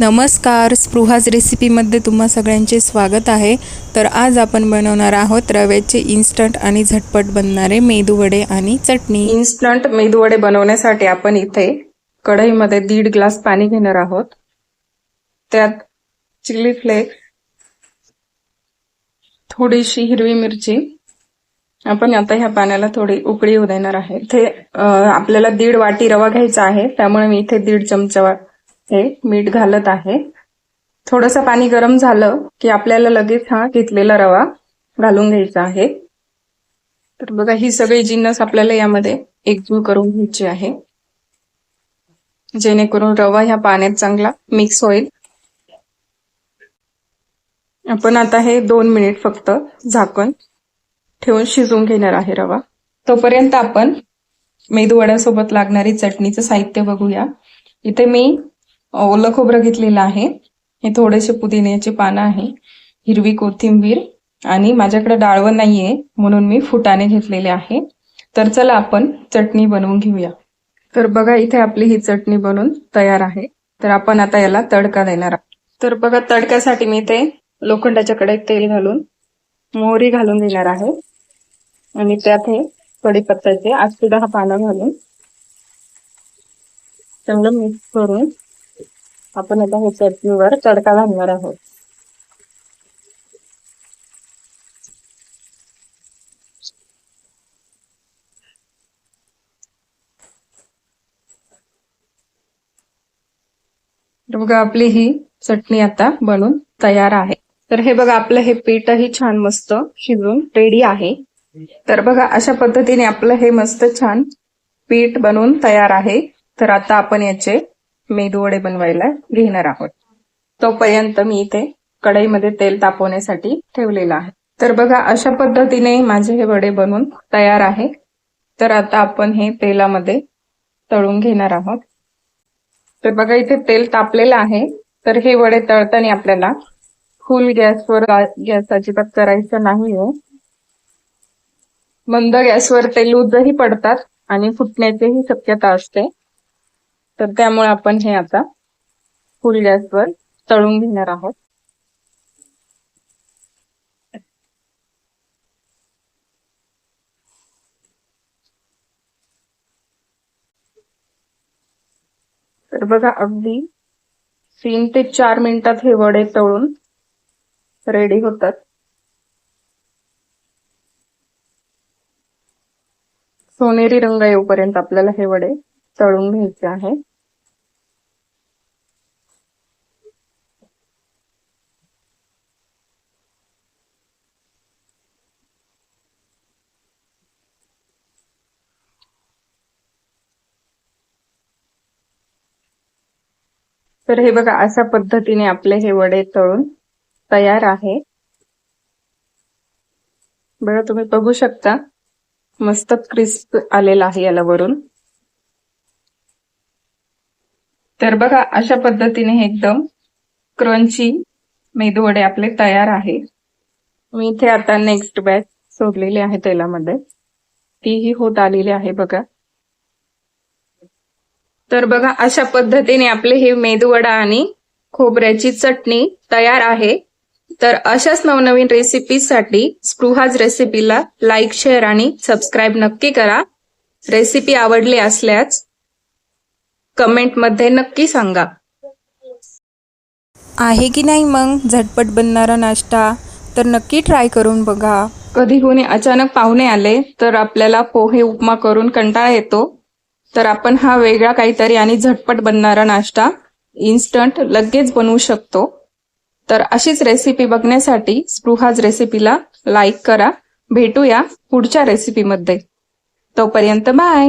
नमस्कार स्पृहाज रेसिपीमध्ये तुम्हा सगळ्यांचे स्वागत आहे. तर आज आपण बनवणार आहोत रव्याचे इन्स्टंट आणि झटपट बनणारे मेदूवडे आणि चटणी. इन्स्टंट मेदूवडे बनवण्यासाठी आपण इथे कढईमध्ये दीड ग्लास पाणी घेणार आहोत. त्यात चिली फ्लेक्स थोडीशी हिरवी मिरची. आपण आता ह्या पाण्याला थोडी उकळी येऊ देणार आहे. इथे आपल्याला दीड वाटी रवा घ्यायचा आहे. त्यामुळे मी इथे दीड चमचा हे मीठ घालत आहे. थोडस पाणी गरम झालं की आपल्याला लगेच हा घेतलेला रवा घालून घ्यायचा आहे. तर बघा ही सगळी जिन्नस आपल्याला यामध्ये एकजूळ करून घ्यायची आहे. जेणेकरून रवा ह्या पाण्यात चांगला मिक्स होईल. आपण आता हे दोन मिनिट फक्त झाकण ठेवून शिजवून घेणार आहे रवा. तोपर्यंत आपण मेदू वड्यासोबत लागणारी चटणीचं साहित्य बघूया. इथे मी ओलं खोबरं घेतलेलं आहे. हे थोडेसे पुदिन्याचे पानं आहे. हिरवी कोथिंबीर आणि माझ्याकडे डाळवं नाहीये म्हणून मी फुटाणे घेतलेले आहे. तर चला आपण चटणी बनवून घेऊया. तर बघा इथे आपली ही चटणी बनवून तयार आहे. तर आपण आता याला तडका देणार आहोत. तर बघा तडक्यासाठी मी ते लोखंडाच्या कडेत तेल घालून मोहरी घालून देणार आहे. आणि त्यात हे कडीपत्त्याचे आठ दहा पानं घालून चांगलं मिक्स करून आपण आता हे चटणीवर तडका घालणार आहोत. बघा आपली ही चटणी आता बनून तयार आहे. तर हे बघा आपलं हे पीठही छान मस्त शिजून रेडी आहे. तर बघा अशा पद्धतीने आपलं हे मस्त छान पीठ बनवून तयार आहे. तर आता आपण याचे मेदू वडे बनवायला घेणार आहोत. तोपर्यंत मी इथे कढईमध्ये तेल तापवण्यासाठी ठेवलेलं आहे. तर बघा अशा पद्धतीने माझे हे वडे बनवून तयार आहे. तर आता आपण हे तेलामध्ये तळून घेणार आहोत. तर बघा इथे तेल तापलेलं आहे. तर हे वडे तळताना आपल्याला फुल गॅसवर गॅस अजिबात करायचं नाहीये मंद गॅसवर ते लूजही पडतात आणि फुटण्याचीही शक्यता असते. तर त्यामुळे आपण हे आता फुल गॅसवर तळून घेणार आहोत. तर बघा अगदी तीन ते चार मिनिटात हे वडे तळून रेडी होतात. सोनेरी रंग येऊपर्यंत आपल्याला हे वडे तळून घ्यायचे आहे तर हे बघा अशा पद्धतीने आपले हे वडे तळून तयार आहे. बघा तुम्ही बघू शकता मस्त क्रिस्प आलेला आहे याला वरून. तर बघा अशा पद्धतीने हे एकदम क्रंची मेदू वडे आपले तयार आहे. मी इथे आता नेक्स्ट बॅच सोडलेली आहे तेलामध्ये. तीही होत आलेली आहे बघा. तर बघा अशा पद्धतीने आपले हे मेदूवडा आणि खोबऱ्याची चटणी तयार आहे. तर अशाच नवनवीन रेसिपीसाठी स्पृहाज रेसिपीला लाईक शेअर आणि सबस्क्राईब नक्की करा. रेसिपी आवडली असल्यास कमेंटमध्ये नक्की सांगा. आहे की नाही मग? झटपट बनणारा नाश्ता? तर नक्की ट्राय करून बघा. कधी कोणी अचानक पाहुणे आले तर आपल्याला पोहे उपमा करून कंटाळा येतो. तर आपण हा वेगळा काहीतरी आणि झटपट बनणारा नाश्ता इन्स्टंट लगेच बनवू शकतो. तर अशीच रेसिपी बघण्यासाठी स्पृहाज रेसिपीला लाईक करा. भेटूया पुढच्या रेसिपीमध्ये तोपर्यंत बाय